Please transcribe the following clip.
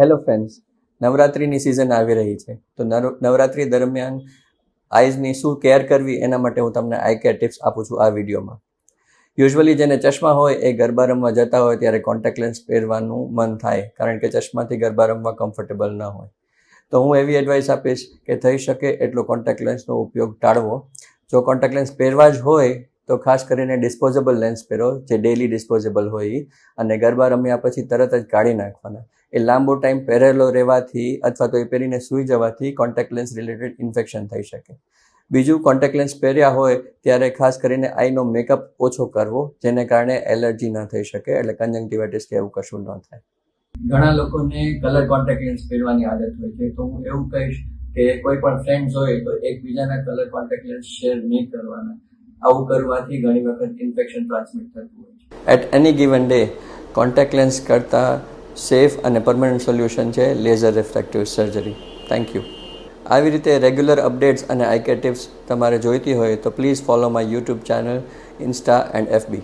Hello friends નવરાત્રિની season આવી રહી છે. તો નવ- નવરાત્રિ દરમિયાન આઈઝની શું કેર કરવી એના માટે હું તમને આઈ કેર ટિપ્સ આપું છું આ વિડીયોમાં. યુઝ્યુઅલી જેને ચશ્મા હોય એ ગરબા રમવા જતા હોય ત્યારે કોન્ટેક્ટ લેન્સ પહેરવાનું મન થાય, કારણ કે ચશ્માથી ગરબા રમવા કમ્ફર્ટેબલ ન હોય. તો હું એવી એડવાઇસ આપીશ કે થઈ શકે એટલો કોન્ટેક્ટ લેન્સનો ઉપયોગ ટાળવો. જો કોન્ટેક્ટ લેન્સ પહેરવા જ હોય તો ખાસ કરીને ડિસ્પોઝેબલ લેન્સ પહેરો, જે ડેલી ડિસ્પોઝેબલ હોય અને ગરબા રમ્યા પછી તરત જ કાઢી નાખવાના. એ લાંબો ટાઈમ પહેરેલો રહેવાથી અથવા તો એ પહેરીને સૂઈ જવાથી કોન્ટેક્ટ લેન્સ રિલેટેડ ઇન્ફેક્શન થઈ શકે. બીજું કોન્ટેક્ટ લેન્સ પહેર્યા હોય ત્યારે ખાસ કરીને આઈનો મેકઅપ ઓછો કરવો, જેને કારણે એલર્જી ન થઈ શકે, એટલે કન્જંક્ટિવાઇટિસ કે એવું કશું ન થાય. ઘણા લોકોને કલર કોન્ટેક્ટ લેન્સ પહેરવાની આદત હોય છે, તો હું એવું કહીશ કે કોઈ પણ ફ્રેન્ડ્સ હોય તો એકબીજાના કલર કોન્ટેક્ટ લેન્સ શેર નહીં કરવાના. આવું કરવાથી ઘણી વખત ઇન્ફેક્શન ટ્રાન્સમિટ થતું હોય છે. At any given day contact lens કરતાં સેફ અને પરમનન્ટ સોલ્યુશન છે laser refractive surgery thank you આવી રીતે રેગ્યુલર અપડેટ્સ અને આઈકે ટિપ્સ તમારે જોઈતી હોય તો please follow my YouTube channel Insta and FB